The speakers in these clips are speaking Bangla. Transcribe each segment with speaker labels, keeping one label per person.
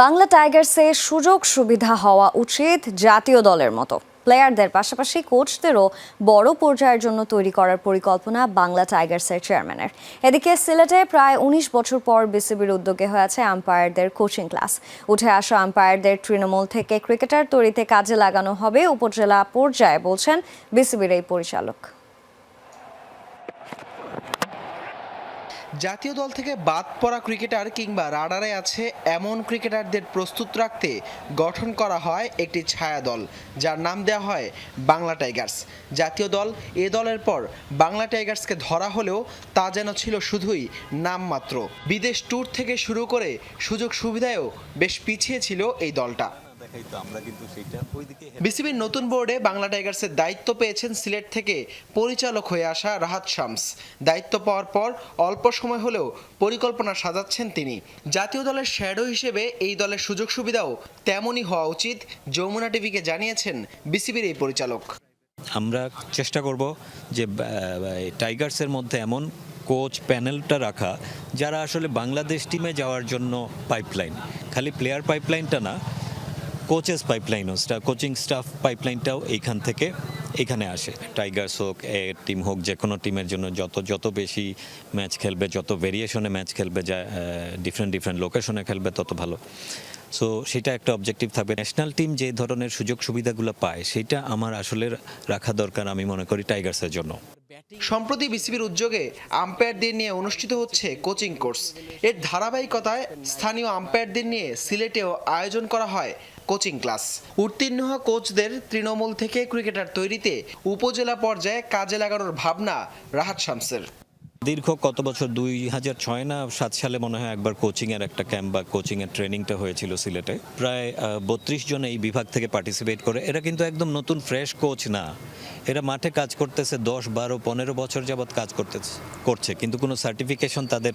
Speaker 1: বাংলা টাইগার্সে সুযোগ সুবিধা হওয়া উচিত জাতীয় দলের মতো। প্লেয়ারদের পাশাপাশি কোচদেরও বড় পর্যায়ের জন্য তৈরি করার পরিকল্পনা বাংলা টাইগার্সের চেয়ারম্যানের। এদিকে সিলেটে প্রায় উনিশ বছর পর বিসিবির উদ্যোগে হয়েছে আম্পায়ারদের কোচিং ক্লাস। উঠে আসা আম্পায়ারদের তৃণমূল থেকে ক্রিকেটার তৈরিতে কাজে লাগানো হবে, উপজেলা পর্যায়ে বলছেন বিসিবির এই পরিচালক।
Speaker 2: জাতীয় দল থেকে বাদ পড়া ক্রিকেটার কিংবা রাডারে আছে এমন ক্রিকেটারদের প্রস্তুত রাখতে গঠন করা হয় একটি ছায়া দল, যার নাম দেওয়া হয় বাংলা টাইগার্স। জাতীয় দল এ দলের পর বাংলা টাইগার্সকে ধরা হলেও তা যেন ছিল শুধুই নামমাত্র বিদেশ ট্যুর থেকে শুরু করে সুযোগ সুবিধায়ও বেশ পিছিয়ে ছিল এই দলটা।
Speaker 3: দেখাই তো আমরা কিন্তু সেইটা ওইদিকে
Speaker 2: বিসিবির নতুন বোর্ডে বাংলা টাইগার্সের দায়িত্ব পেয়েছেন সিলেট থেকে পরিচালক হয়ে আসা রাহাত শামস। দায়িত্ব পাওয়ার পর অল্প সময় হলেও পরিকল্পনা সাজাচ্ছেন তিনি। জাতীয় দলের শ্যাডো হিসেবে এই দলের সুযোগ সুবিধাও তেমনই হওয়া উচিত যমুনা টিভিকে জানিয়েছেন বিসিবির এই পরিচালক।
Speaker 3: আমরা চেষ্টা করব যে টাইগার্সের মধ্যে এমন কোচ প্যানেলটা রাখা যারা আসলে বাংলাদেশ টিমে যাওয়ার জন্য পাইপলাইন। খালি প্লেয়ার পাইপলাইনটা না কোচেস পাইপলাইনও কোচিং স্টাফ পাইপলাইনটাও এইখান থেকে এখানে আসে। টাইগার্স হোক, এ টিম হোক যে কোনো টিমের জন্য যত যত বেশি ম্যাচ খেলবে, যত ভেরিয়েশনে ম্যাচ খেলবে, যা ডিফারেন্ট ডিফারেন্ট লোকেশনে খেলবে, তত ভালো। সো সেটা একটা অবজেক্টিভ থাকবে। ন্যাশনাল টিম যে ধরনের সুযোগ সুবিধাগুলো পায়, সেটা আমার আসলে রাখা দরকার আমি মনে করি টাইগার্সের জন্য।
Speaker 2: সম্প্রতি বিসিবির উদ্যোগে আম্পায়ারদের নিয়ে অনুষ্ঠিত হচ্ছে কোচিং কোর্স। এর ধারাবাহিকতায় স্থানীয় আম্পায়ারদের নিয়ে সিলেটেও আয়োজন করা হয় কোচিং ক্লাস। উত্তীর্ণ হওয়া কোচদের তৃণমূল থেকে ক্রিকেটার তৈরিতে উপজেলা পর্যায়ে কাজে লাগানোর ভাবনা রাহাত শামসের।
Speaker 3: দীর্ঘ কত বছর? দুই হাজার ছয় না সাত সালে মনে হয় একবার কোচিংয়ের একটা ক্যাম্প বা কোচিংয়ের ট্রেনিংটা হয়েছিল সিলেটে। প্রায় বত্রিশ জন এই বিভাগ থেকে পার্টিসিপেট করে। এরা কিন্তু একদম নতুন ফ্রেশ কোচ না। এরা মাঠে কাজ করতেছে দশ, বারো, পনেরো বছর যাবৎ কাজ করতেছে, করছে। কিন্তু কোনো সার্টিফিকেশন তাদের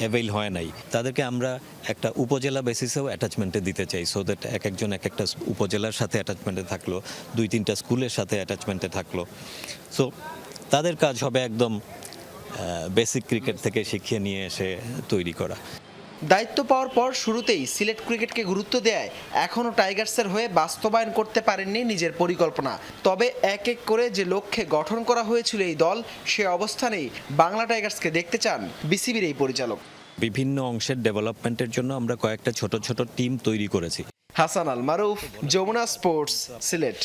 Speaker 3: অ্যাভেল হয় নাই। তাদেরকে আমরা একটা উপজেলা বেসিসেও অ্যাটাচমেন্টে দিতে চাই সো দ্যাট এক একজন এক একটা উপজেলার সাথে অ্যাটাচমেন্টে থাকল, দুই, তিনটা স্কুলের সাথে অ্যাটাচমেন্টে থাকল। সো তাদের কাজ হবে একদম বেসিক ক্রিকেট থেকে শিখিয়ে নিয়ে এসে তৈরি করা।
Speaker 2: দায়িত্ব পাওয়ার পর শুরুতেই সিলেট ক্রিকেটকে গুরুত্ব দেয় এখনও টাইগার্সের হয়ে বাস্তবায়ন করতে পারেননি নিজের পরিকল্পনা। তবে এক এক করে যে লক্ষ্যে গঠন করা হয়েছিল এই দল সে অবস্থানেই বাংলা টাইগার্সকে দেখতে চান বিসিবির এই পরিচালক।
Speaker 3: বিভিন্ন অংশের ডেভেলপমেন্টের জন্য আমরা কয়েকটা ছোট ছোট টিম তৈরি করেছি।
Speaker 2: হাসান আল মারুফ যমুনা স্পোর্টস সিলেট।